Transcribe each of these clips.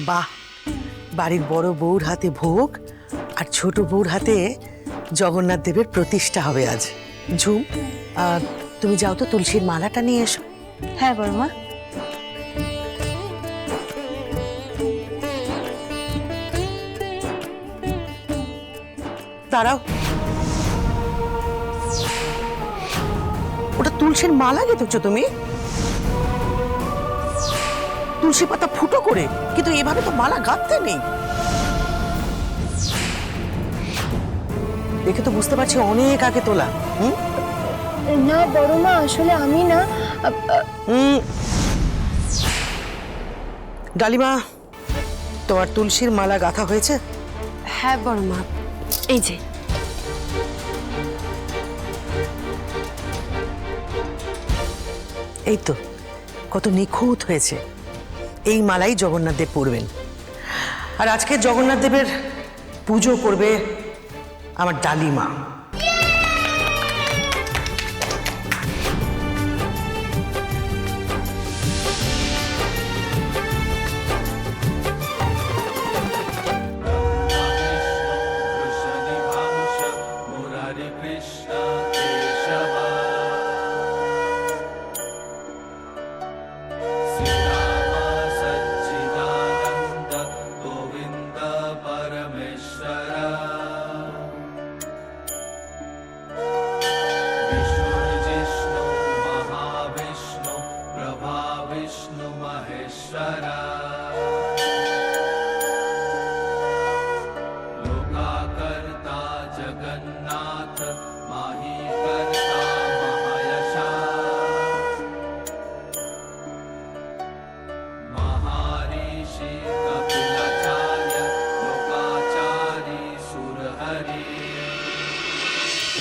বাহ বাড়ির বড় বউর হাতে ভোগ আর ছোট বউর হাতে জগন্নাথ দেবের প্রতিষ্ঠা হবে আজ। ঝুম তুমি যাও তো তুলসীর মালাটা নিয়ে এসো। হ্যাঁ বড়মা। দাঁড়াও। ওটা তুলসীর মালা গেঁথেছো তুমি? তুলসী পাতা ফুটো করে কিন্তু এভাবে তো মালা গাঁথতে নেই। দেখে তো বুঝতে পারছি অনেক আগে তোলা হুম? না বড়মা আসলে আমি না ডালিমা তোমার তুলসীর মালা গাঁথা হয়েছে? হ্যাঁ বড়মা এই যে। এই তো কত নিখুঁত হয়েছে। এই মালাই জগন্নাথ দেব পরবেন আর আজকে জগন্নাথ দেবের পুজো করবে আমার ডালিমা।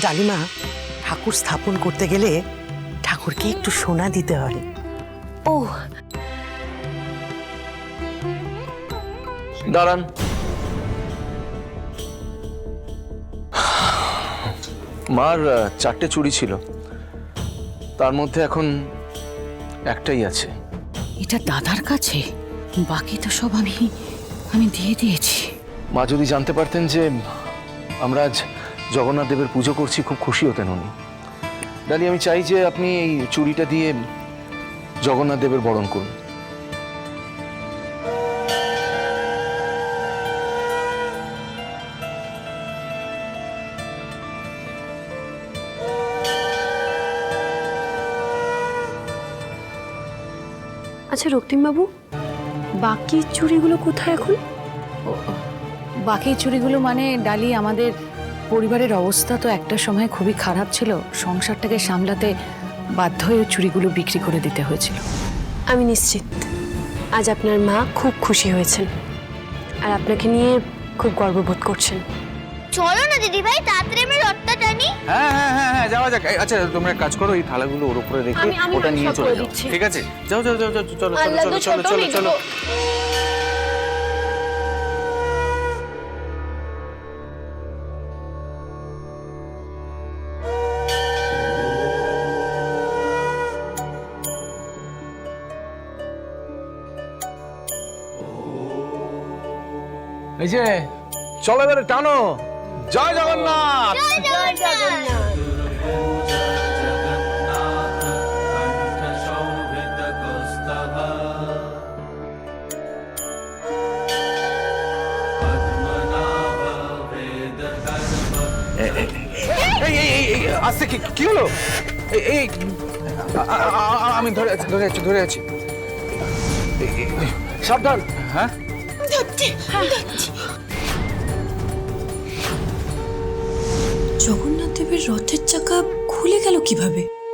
ডালিমা ঠাকুর স্থাপন করতে গেলে ঠাকুরকে একটু সোনা দিতে হয় ও দাঁড়ান। মার চারটে চুড়ি ছিল। তার মধ্যে এখন একটাই আছে। এটা দাদার কাছে? বাকি তো সব আমি আমি দিয়ে দিয়েছি। মা যদি জানতে পারতেন যে আমরা আজ জগন্নাথ দেবের পুজো করছি খুব খুশি হতেন উনি। ডালি আমি চাই যে আপনি এই চুড়িটা দিয়ে জগন্নাথ দেবের বরণ করুন। আচ্ছা রক্তিমবাবু বাকি চুড়িগুলো কোথায় এখন? বাকি চুরিগুলো মানে ডালি আমাদের পরিবারের অবস্থা তো একটা সময় খুবই খারাপ ছিল। সংসারটাকে সামলাতে বাধ্য হয়ে চুরিগুলো বিক্রি করে দিতে হয়েছিল। আমি নিশ্চিত। আজ আপনার মা খুব খুশি হয়েছেন। আর আপনাকে নিয়ে খুব গর্ববোধ করছেন। চলো না দিদি ভাই তাড়াতাড়ি আমরা রথটা টানি। হ্যাঁ হ্যাঁ হ্যাঁ হ্যাঁ যাওয়া যাক। এই, আচ্ছা তোমরা এক কাজ করো এই থালাগুলো ওর উপরে রেখে আমি- আমি ওটা নিয়ে সব চলে করে যাও। দিচ্ছি। ঠিক আছে? যাও যাও যাও যাও চলো চলো আল্লাহ চলো তো চলো ছোট চলো চলো। গো। এই যে চলো এবারে টানো। জয় জগন্নাথ। আস্তে কি? কি হলো? এই আমি ধরে আছি ধরে আছি ধরে আছি। সাবধান। হ্যাঁ? হ্যাঁ। জগন্নাথ দেবের রথের চাকা খুলে গেল কীভাবে?